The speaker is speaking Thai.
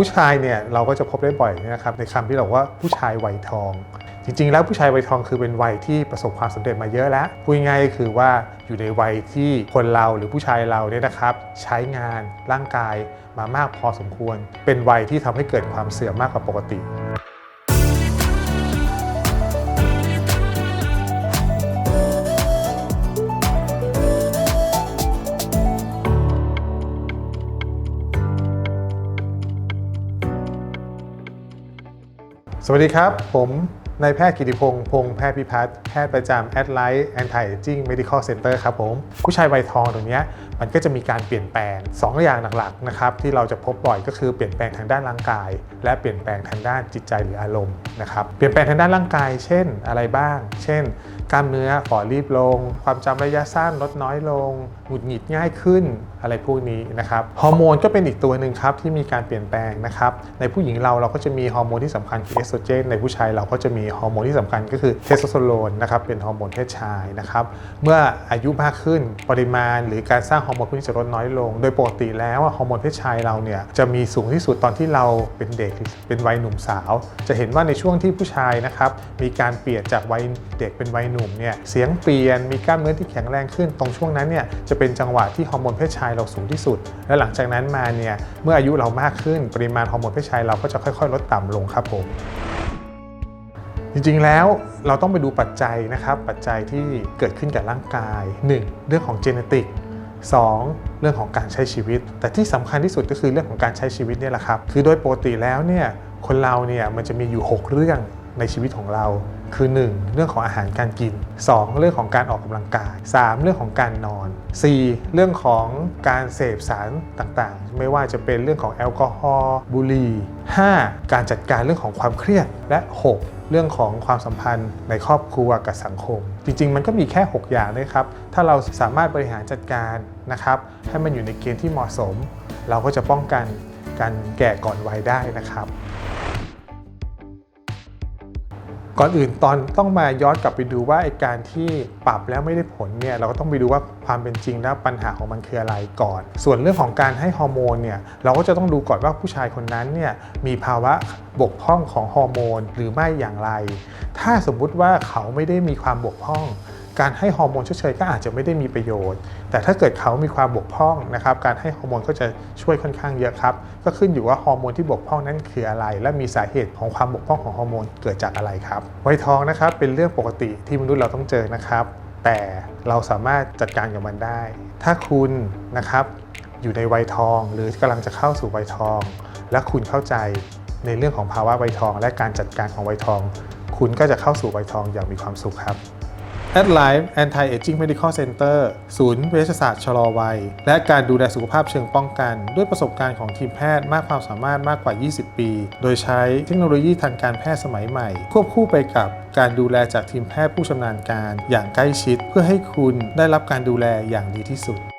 ผู้ชายเนี่ยเราก็จะพบได้บ่อยนะครับในคำที่เราว่าผู้ชายวัยทอง จริง ๆ แล้วผู้ชายวัยทองคือเป็นวัยที่ประสบความสำเร็จมาเยอะแล้วพูดง่ายๆก็คือว่าอยู่ในวัยที่คนเราหรือผู้ชายเราเนี่ยนะครับใช้งานร่างกายมามากพอสมควร เป็นวัยที่ทำให้เกิดความเสื่อมมากกว่าปกติ สวัสดีครับ ผมนายแพทย์กิติพงศ์พงษ์แพทย์พิพัฒน์แพทย์ประจำแอดไลท์แอนตี้เอจิ้งเมดิคอลเซ็นเตอร์ครับผมผู้ชายวัยทองตรงนี้มันก็จะมีการเปลี่ยนแปลง 2 อย่างหลักๆนะครับที่เราจะพบบ่อยก็คือเปลี่ยนแปลงทางด้านร่างกาย และเปลี่ยนแปลงทางด้านจิตใจหรืออารมณ์นะครับเปลี่ยนแปลงทางด้านร่างกาย เช่นอะไรบ้าง เช่น กล้ามเนื้อฝ่อรีบลง ความจำระยะสั้นลดน้อยลง หงุดหงิดง่ายขึ้นอะไรพวกนี้นะครับ ฮอร์โมนก็เป็นอีกตัวหนึ่งครับที่มีการเปลี่ยนแปลงนะครับ ในผู้หญิงเราเราก็จะมีฮอร์โมนที่สำคัญคือเอสโตรเจน ในผู้ชายเราก็จะมีฮอร์โมนที่สำคัญก็คือเทสโทสเตอโรนนะครับ เป็นฮอร์โมนเพศชายนะครับ เมื่ออายุมากขึ้นปริมาณ หรือการสร้างฮอร์โมนพวกนี้จะลดน้อยลง โดยปกติแล้วฮอร์โมนเพศชายเราเนี่ยจะมีสูงที่สุดตอนที่เราเป็นเด็กเป็นวัยหนุ่มสาว จะเห็นว่าในช่วงที่ผู้ชายนะครับมีการเปลี่ยนจากวัยเด็กเป็นวัยหนุ่มเนี่ยเสียงเปลี่ยนมีกล้ามเนื้อที่แข็งแรงขึ้น ตรงช่วงนั้นเนี่ยจะเป็นจังหวะที่ฮอร์โมนเพศชายเราสูงที่สุด และหลังจากนั้นมาเนี่ยเมื่ออายุเรามากขึ้นปริมาณฮอร์โมนเพศชายเราก็จะค่อย ๆ ลดต่ำลงครับผมจริงๆ แล้วเราต้องไปดูปัจจัยนะครับปัจจัยที่เกิดขึ้นกับร่างกาย 1. เรื่องของเจเนติก 2. เรื่องของการใช้ชีวิต แต่ที่สำคัญที่สุดก็คือเรื่องของการใช้ชีวิตเนี่ยแหละครับ คือโดยปกติแล้วเนี่ยคนเราเนี่ยมันจะมีอยู่ 6 เรื่องในชีวิตของเรา คือ 1. เรื่องของอาหารการกิน 2. เรื่องของการออกกำลังกาย 3. เรื่องของการนอน 4. เรื่องของการเสพสารต่างๆ ไม่ว่าจะเป็นเรื่องของแอลกอฮอล์บุหรี่ 5. การจัดการเรื่องของความเครียดและ 6. เรื่องของความสัมพันธ์ในครอบครัวกับสังคม จริง ๆ มันก็มีแค่ 6 อย่างนะครับ ถ้าเราสามารถบริหารจัดการนะครับ ให้มันอยู่ในเกณฑ์ที่เหมาะสม เราก็จะป้องกันการแก่ก่อนวัยได้นะครับ ก่อนอื่นตอนต้องมาย้อนกลับไปดูว่าไอการที่ปรับแล้วไม่ได้ผลเนี่ยเราก็ต้องไปดูว่าความเป็นจริงแล้วปัญหาของมันคืออะไรก่อน ส่วนเรื่องของการให้ฮอร์โมนเนี่ยเราก็จะต้องดูก่อนว่าผู้ชายคนนั้นเนี่ยมีภาวะบกพร่องของฮอร์โมนหรือไม่อย่างไร ถ้าสมมุติว่าเขาไม่ได้มีความบกพร่อง การให้ฮอร์โมนเฉยๆก็อาจจะไม่ได้มีประโยชน์ แต่ถ้าเกิดเขามีความบกพร่องนะครับการให้ฮอร์โมนก็จะช่วยค่อนข้างเยอะครับก็ขึ้นอยู่ว่าฮอร์โมนที่บกพร่องนั้นคืออะไร และมีสาเหตุของความบกพร่องของฮอร์โมนเกิดจากอะไรครับวัยทองนะครับเป็นเรื่องปกติที่มนุษย์เราต้องเจอนะครับ แต่เราสามารถจัดการกับมันได้ ถ้าคุณนะครับอยู่ในวัยทอง หรือกำลังจะเข้าสู่วัยทอง และคุณเข้าใจในเรื่องของภาวะวัยทอง และการจัดการของวัยทอง คุณก็จะเข้าสู่วัยทองอย่างมีความสุขครับ Adlife Anti Aging Medical Center ศูนย์เวชศาสตร์ชะลอวัย และการดูแลสุขภาพเชิงป้องกัน ด้วยประสบการณ์ของทีมแพทย์มากความสามารถมากกว่า 20 ปี โดยใช้เทคโนโลยีทางการแพทย์สมัยใหม่ ควบคู่ไปกับการดูแลจากทีมแพทย์ผู้ชำนาญการ อย่างใกล้ชิดเพื่อให้คุณได้รับการดูแลอย่างดีที่สุด